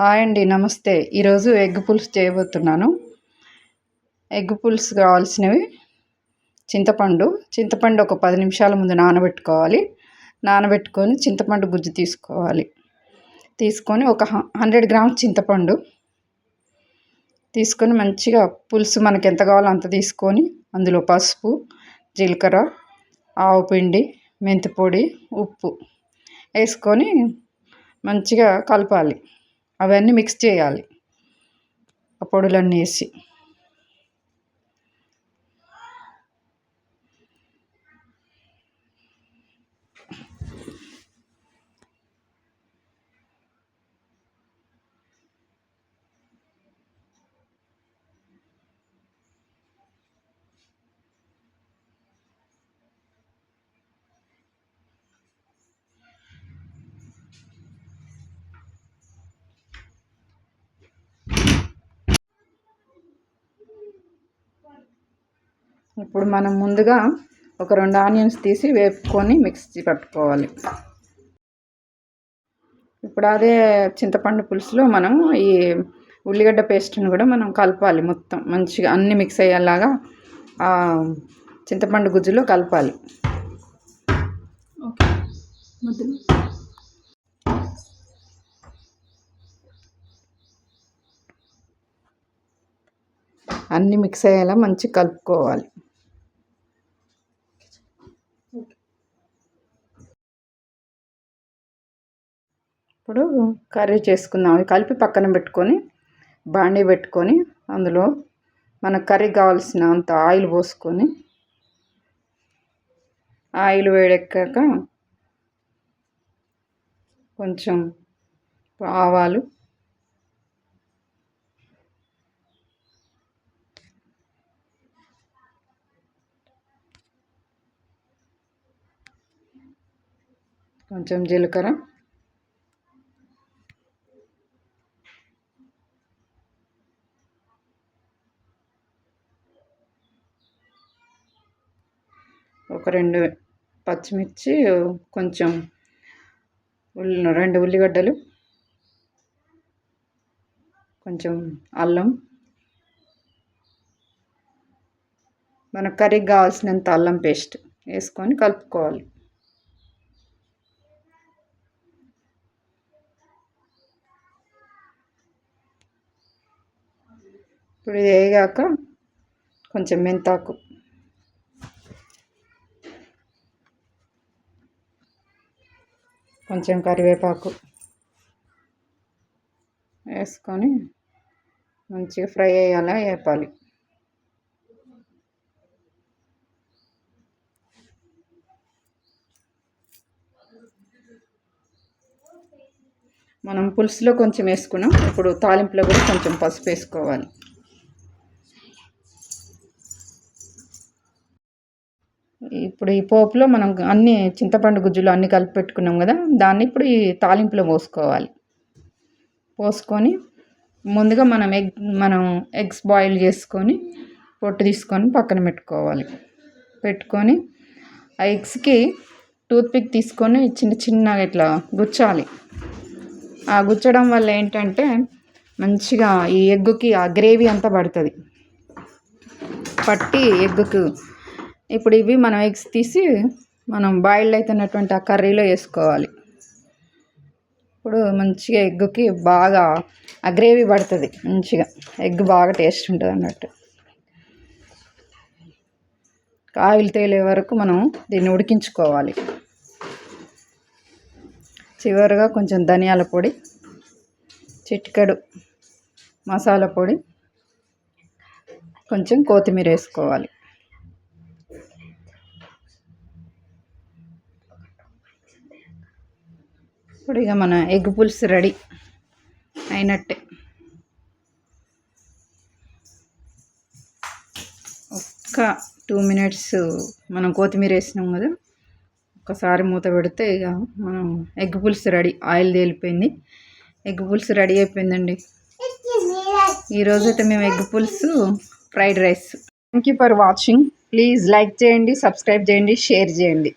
Hi అండి నమస్తే. ఈరోజు ఎగ్ పులుసు చేయబోతున్నాను. ఎగ్ పులుసు కావాల్సినవి చింతపండు. చింతపండు ఒక పది నిమిషాల ముందు నానబెట్టుకోవాలి. నానబెట్టుకొని చింతపండు గుజ్జు తీసుకోవాలి. తీసుకొని ఒక హండ్రెడ్ గ్రామ్స్ చింతపండు తీసుకొని మంచిగా పులుసు మనకి ఎంత కావాలో అంత తీసుకొని అందులో పసుపు జీలకర్ర ఆవు పిండి మెంతిపొడి ఉప్పు వేసుకొని మంచిగా కలపాలి. అవన్నీ మిక్స్ చేయాలి. ఆ పొడులన్నీ వేసి. ఇప్పుడు మనం ముందుగా ఒక రెండు ఆనియన్స్ తీసి వేపుకొని మిక్సీ పట్టుకోవాలి. ఇప్పుడు అదే చింతపండు పులుసులో మనం ఈ ఉల్లిగడ్డ పేస్ట్ని కూడా మనం కలపాలి మొత్తం మంచిగా అన్ని మిక్స్ అయ్యేలాగా చింతపండు గుజ్జులో కలపాలి. ఓకే. అన్నీ మిక్స్ అయ్యేలా మంచిగా కలుపుకోవాలి. ఇప్పుడు కర్రీ చేసుకుందాం. అవి కలిపి పక్కన పెట్టుకొని బాండీ పెట్టుకొని అందులో మనకు కర్రీ కావాల్సిన అంత ఆయిల్ పోసుకొని ఆయిల్ వేడెక్కాక కొంచెం ఆవాలు కొంచెం జీలకర్ర ఒక రెండు పచ్చిమిర్చి కొంచెం ఉల్లి రెండు ఉల్లిగడ్డలు కొంచెం అల్లం. మన కర్రీకి కావాల్సినంత అల్లం పేస్ట్ వేసుకొని కలుపుకోవాలి. ఇప్పుడు ఇది వేగాక కొంచెం మెంతాకు కొంచెం కరివేపాకు వేసుకొని మంచిగా ఫ్రై అయ్యేలా వేపాలి. మనం పులుసులో కొంచెం వేసుకున్నాం. ఇప్పుడు తాలింపులో కూడా కొంచెం పసుపు వేసుకోవాలి. ఇప్పుడు ఈ పోపులో మనం అన్ని చింతపండు గుజ్జులు అన్నీ కలిపి పెట్టుకున్నాం కదా దాన్ని ఇప్పుడు ఈ తాలింపులో పోసుకోవాలి. పోసుకొని ముందుగా మనం ఎగ్ మనం ఎగ్స్ బాయిల్ చేసుకొని పొట్టు తీసుకొని పక్కన పెట్టుకోవాలి. పెట్టుకొని ఆ ఎగ్స్కి టూత్పిక్ తీసుకొని చిన్న చిన్నగా ఇట్లా గుచ్చాలి. ఆ గుచ్చడం వల్ల ఏంటంటే మంచిగా ఈ ఎగ్గుకి ఆ గ్రేవీ అంతా పడుతుంది. పట్టి ఎగ్గుకు ఇప్పుడు ఇవి మనం ఎగ్స్ తీసి మనం బాయిల్డ్ అవుతున్నటువంటి ఆ కర్రీలో వేసుకోవాలి. ఇప్పుడు మంచిగా ఎగ్కి బాగా ఆ గ్రేవీ పడుతుంది మంచిగా. ఎగ్ బాగా టేస్ట్ ఉంటుంది అన్నట్టు. ఆయిల్ తేలే వరకు మనం దీన్ని ఉడికించుకోవాలి. చివరిగా కొంచెం ధనియాల పొడి చిటికెడు మసాలా పొడి కొంచెం కొత్తిమీర వేసుకోవాలి. ఇప్పుడు ఇక మన ఎగ్ పులుసు రెడీ అయినట్టే. ఒక్క టూ మినిట్స్ మనం కొత్తిమీర వేసినాం కదా ఒక్కసారి మూత పెడితే ఇక మనం ఎగ్ పులుసు రెడీ ఆయిల్ తేలిపోయింది. ఎగ్ పులుసు రెడీ అయిపోయిందండి. ఈరోజైతే మేము ఎగ్ పులుసు fried rice. Thank you for watching please like చేయండి సబ్స్క్రైబ్ చేయండి షేర్ చేయండి.